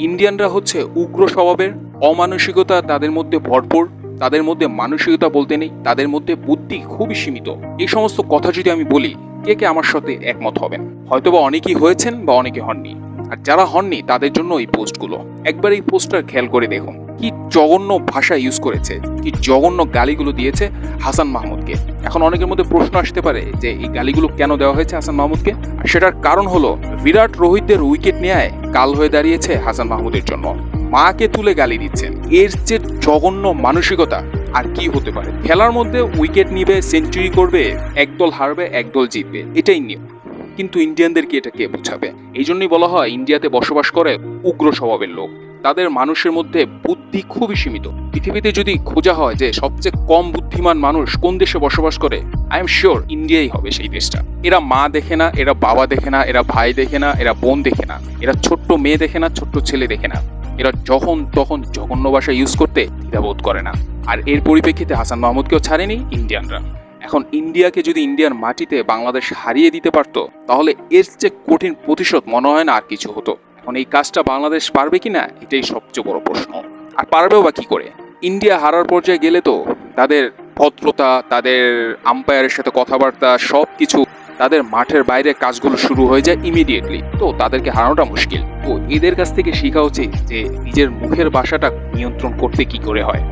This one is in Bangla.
ইন্ডিয়ানরা হচ্ছে উগ্র স্বভাবের, অমানসিকতা তাদের মধ্যে ভরপুর, তাদের মধ্যে মানসিকতা বলতে নেই, তাদের মধ্যে বুদ্ধি খুবই সীমিত। এই সমস্ত কথা যদি আমি বলি, কে কে আমার সাথে একমত হবেন? হয়তোবা অনেকেই হয়েছেন বা অনেকে হননি। আর যারা হননি, তাদের জন্য এই পোস্টগুলো। একবার এই পোস্টটা খেয়াল করে দেখুন। কি জঘন্য ভাষা ইউজ করেছে, কি জঘন্য গালিগুলো দিয়েছে হাসান মাহমুদকে। এখন অনেকের মধ্যে প্রশ্ন আসতে পারে যে, এই গালিগুলো কেন দেওয়া হয়েছে হাসান মাহমুদকে? আর সেটার কারণ হলো, বিরাট রোহিতদের উইকেট নেয় কাল হয়ে দাঁড়িয়েছে হাসান মাহমুদের জন্য। মাকে তুলে গালি দিচ্ছেন। এর যে জঘন্য মানসিকতা আর কি হতে পারে? খেলার মধ্যে উইকেট নিবে, সেঞ্চুরি করবে, একদল হারবে, একদল জিতবে। এটাই নিয়ম। কিন্তু ইন্ডিয়ানদেরকে এটা কে বোঝাবে? এই জন্যই বলা হয়, ইন্ডিয়াতে বসবাস করে উগ্র স্বভাবের লোক। তাদের মানুষের মধ্যে বুদ্ধি খুবই সীমিত। পৃথিবীতে যদি খোঁজা হয় যে সবচেয়ে কম বুদ্ধিমান মানুষ কোন দেশে বসবাস করে আই এম শিওর ইন্ডিয়াই হবে সেই দেশটা। এরা মা দেখে না, এরা বাবা দেখে না, এরা ভাই দেখে না, এরা বোন দেখে না, এরা ছোট্ট মেয়ে দেখে না, ছোট্ট ছেলে দেখে না। এরা যখন তখন জঘন্য ভাষা ইউজ করতে দ্বিধাবোধ করে না। আর এর পরিপ্রেক্ষিতে হাসান মাহমুদকেও ছাড়েনি ইন্ডিয়ানরা এখন ইন্ডিয়াকে যদি ইন্ডিয়ার মাটিতে বাংলাদেশ হারিয়ে দিতে পারতো, তাহলে এর চেয়ে কঠিন প্রতিশোধ মনে হয় না আর কিছু হতো। এখন এই কাজটা বাংলাদেশ পারবে কি না এটাই সবচেয়ে বড় প্রশ্ন। আর পারবেও বা কি করে? ইন্ডিয়া হারার পর্যায়ে গেলে তো তাদের ভদ্রতা, তাদের আম্পায়ারের সাথে কথাবার্তা সব কিছু তাদের মাঠের বাইরে কাজগুলো শুরু হয়ে যায় ইমিডিয়েটলি তো তাদেরকে হারানোটা মুশকিল। তো এদের কাছ থেকে শেখা উচিত যে নিজের মুখের বাসাটা নিয়ন্ত্রণ করতে কি করে হয়।